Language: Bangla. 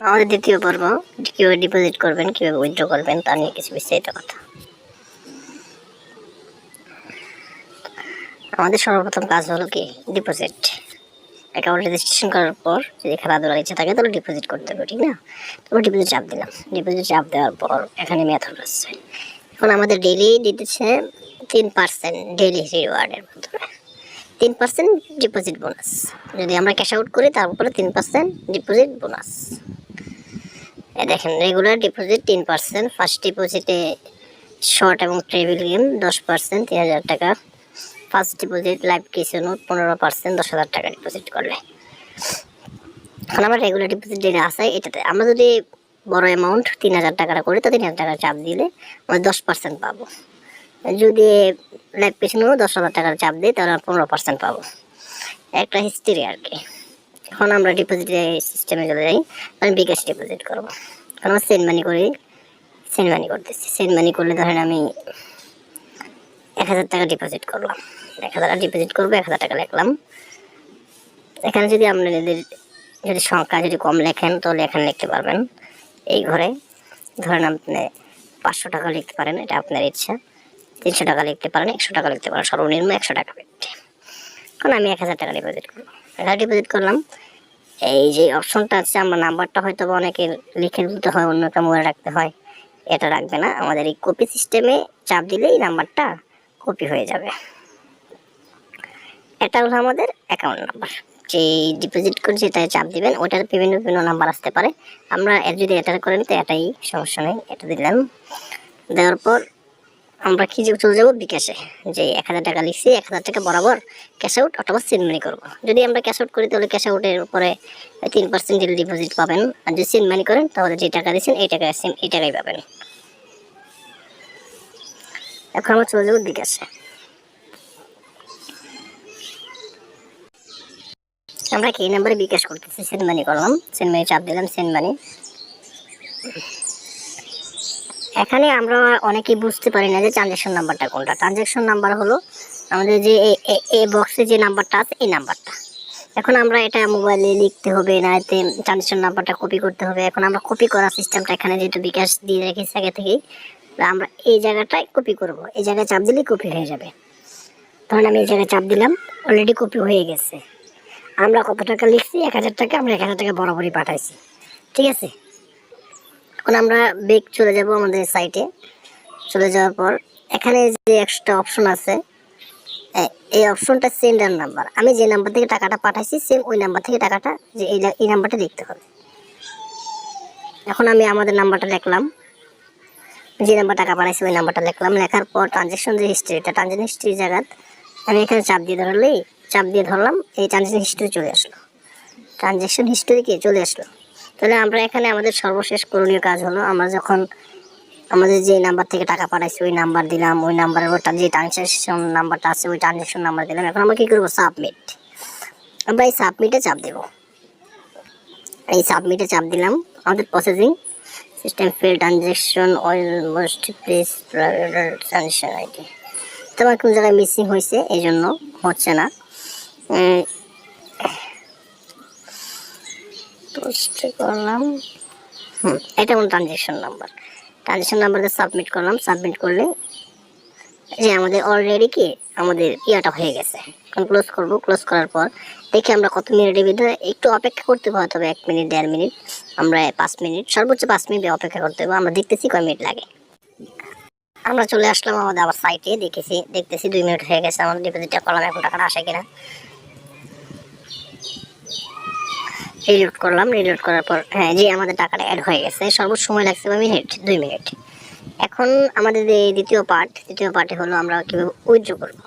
আমাদের দ্বিতীয় পর্ব কীভাবে ডিপোজিট করবেন, কীভাবে উইথড্র করবেন, তা নিয়ে কিছু বিস্তারিত কথা। আমাদের সর্বপ্রথম কাজ হলো কি? ডিপোজিট অ্যাকাউন্ট রেজিস্ট্রেশন করার পর যদি খেলাধুলার ইচ্ছা থাকে, তাহলে ডিপোজিট করতে হবে, ঠিক না? তারপর ডিপোজিট চাপ দিলাম। ডিপোজিট চাপ দেওয়ার পর এখানে মেথড আসছে এখন আমাদের ডেলি দিতেছে তিন পার্সেন্ট ডেলি রিওয়ার্ডের মাধ্যমে। তিন পার্সেন্ট ডিপোজিট বোনাস যদি আমরা ক্যাশ আউট করি, তারপরে তিন পার্সেন্ট ডিপোজিট বোনাস দেখেন রেগুলার ডিপোজিট তিন পার্সেন্ট ফার্স্ট ডিপোজিটে শর্ট এবং ট্রেভিল গেম দশ পার্সেন্ট তিন হাজার টাকা। ফার্স্ট ডিপোজিট লাইভ কিচেনও পনেরো পার্সেন্ট দশ হাজার টাকা ডিপোজিট করলে। এখন আমার রেগুলার ডিপোজিট যেটা আছে, এটাতে আমরা যদি বড় অ্যামাউন্ট তিন হাজার টাকাটা করি, তো তিন হাজার টাকা চাপ দিলে আমরা দশ পার্সেন্ট পাবো। যদি লাইভ পিছনেও দশ হাজার টাকার চাপ দিই, তাহলে পনেরো পার্সেন্ট পাবো। একটা হিস্ট্রি আর কি। এখন আমরা ডিপোজিট সিস্টেমে চলে যাই। আমি বিকাশ ডিপোজিট করব। কারণ আমার সেন্ড মানি করি সেন্ড মানি করতেছি। সেন্ড মানি করলে ধরেন আমি এক হাজার টাকা ডিপোজিট করলাম। এক হাজার টাকা ডিপোজিট করব, এক হাজার টাকা লিখলাম। এখানে যদি আপনাদের যদি সংখ্যা যদি কম লেখেন, তাহলে এখানে লিখতে পারবেন। এই ঘরে ধরেন আপনি পাঁচশো টাকা লিখতে পারেন, এটা আপনার ইচ্ছা। তিনশো টাকা লিখতে পারেন, একশো টাকা লিখতে পারেন। সর্বনিম্ন একশো টাকা লিখতে এখন আমি এক হাজার টাকা ডিপোজিট করব হাজার ডিপোজিট করলাম। এই যে অপশনটা আছে, আমার নাম্বারটা হয়তো বা অনেকের লিখে দিতে হয় অন্য একটা মোবাইল রাখতে হয়। এটা রাখবে না। আমাদের এই কপি সিস্টেমে চাপ দিলেই নাম্বারটা কপি হয়ে যাবে। এটা হলো আমাদের অ্যাকাউন্ট নাম্বার যে ডিপোজিট করে যেটায় চাপ দিবেন, ওটার বিভিন্ন বিভিন্ন নাম্বার আসতে পারে। আমরা যদি এটা করেন, তো এটাই সমস্যা নেই। এটা দিলাম। দেওয়ার পর আমরা কি যে চলে যাব বিকাশে যে এক হাজার টাকা লিখছি, এক হাজার টাকা বরাবর ক্যাশ আউট অথবা সিনমানি করব। যদি আমরা ক্যাশ আউট করি, তাহলে ক্যাশ আউটের উপরে তিন পার্সেন্ট ডিপোজিট পাবেন। আর যদি সিনমানি করেন, তাহলে যে টাকা দিচ্ছেন, এই টাকা সেম এই টাকাই পাবেন। এখন আমরা চলে যাব বিকাশে আমরা কি নাম্বারে বিকাশ করতেছি সেন্ড মানি করলাম। সেন্ড মানি চাপ দিলাম সেন্ড মানি এখানে আমরা অনেকেই বুঝতে পারি না যে ট্রানজ্যাকশন নাম্বারটা কোনটা। ট্রানজ্যাকশন নাম্বার হলো আমাদের যে এ বক্সে যে নাম্বারটা আছে, এই নাম্বারটা এখন আমরা এটা মোবাইলে লিখতে হবে, না এতে ট্রানজ্যাকশন নাম্বারটা কপি করতে হবে। এখন আমরা কপি করার সিস্টেমটা এখানে যেহেতু বিকাশ দিয়ে রেখেছি আগে থেকেই আমরা এই জায়গাটায় কপি করব। এই জায়গায় চাপ দিলেই কপি হয়ে যাবে। তখন আমি এই জায়গায় চাপ দিলাম অলরেডি কপি হয়ে গেছে। আমরা কত টাকা লিখছি? এক হাজার টাকা, আমরা এক হাজার টাকা বরাবরই পাঠাইছি। ঠিক আছে? এখন আমরা বেগ চলে যাব আমাদের সাইটে চলে যাওয়ার পর এখানে যে একটা অপশন আছে এই অপশনটা সেন্ডার নাম্বার আমি যে নাম্বার থেকে টাকাটা পাঠাইছি সেম ওই নাম্বার থেকে টাকাটা যে এই এই নাম্বারটা লিখতে হবে। এখন আমি আমাদের নাম্বারটা লিখলাম। যে নাম্বার টাকা পাঠাইছি, ওই নাম্বারটা লিখলাম। লেখার পর ট্রানজ্যাকশন যে হিস্ট্রিটা ট্রানজ্যাকশন হিস্ট্রি জায়গা আমি এখানে চাপ দিয়ে ধরলেই, চাপ দিয়ে ধরলাম, এই ট্রানজ্যাকশন হিস্ট্রি চলে আসলো। ট্রানজ্যাকশন হিস্ট্রি কি? চলে আসলো। তাহলে আমরা এখানে আমাদের সর্বশেষ করণীয় কাজ হলো, আমরা যখন আমাদের যে নাম্বার থেকে টাকা পাঠাইছি, ওই নাম্বার দিলাম, ওই নাম্বারের ওটা যে ট্রানজ্যাকশন নাম্বারটা আছে, ওই ট্রানজ্যাকশন নাম্বার দিলাম। এখন আমরা কী করব? সাবমিট আমরা এই সাবমিটে চাপ দেবো। এই সাবমিটে চাপ দিলাম, আমাদের processing system fail transaction almost place transaction ID তো আমার কোন জায়গায় মিসিং হয়েছে, এই জন্য হচ্ছে না। পোস্ট করলাম। হুম, এটা আমার ট্রানজ্যাকশন নাম্বার ট্রানজ্যাকশন নাম্বারটা সাবমিট করলাম। সাবমিট করলে যে আমাদের অলরেডি কি আমাদের ইয়াটা হয়ে গেছে। এখন ক্লোজ করব। ক্লোজ করার পর দেখি আমরা কত মিনিটের ভিতরে একটু অপেক্ষা করতে হবে তবে এক মিনিট, দেড় মিনিট। আমরা পাঁচ মিনিট, সর্বোচ্চ পাঁচ মিনিট অপেক্ষা করতে হবে। আমরা দেখতেছি কয় মিনিট লাগে। আমরা চলে আসলাম আমাদের আবার সাইটে দেখেছি, দেখতেছি দুই মিনিট হয়ে গেছে। আমাদের ডিপোজিটটা করলাম। এখন টাকাটা আসে কিনা? রিলোড করলাম রিলোড করার পর হ্যাঁ জি, আমাদের টাকাটা অ্যাড হয়ে গেছে। সর্বোচ্চ সময় লাগছে মিনিট দুই মিনিট এখন আমাদের যে দ্বিতীয় পার্ট দ্বিতীয় পার্টে হলো আমরা কীভাবে উইথড্র করব।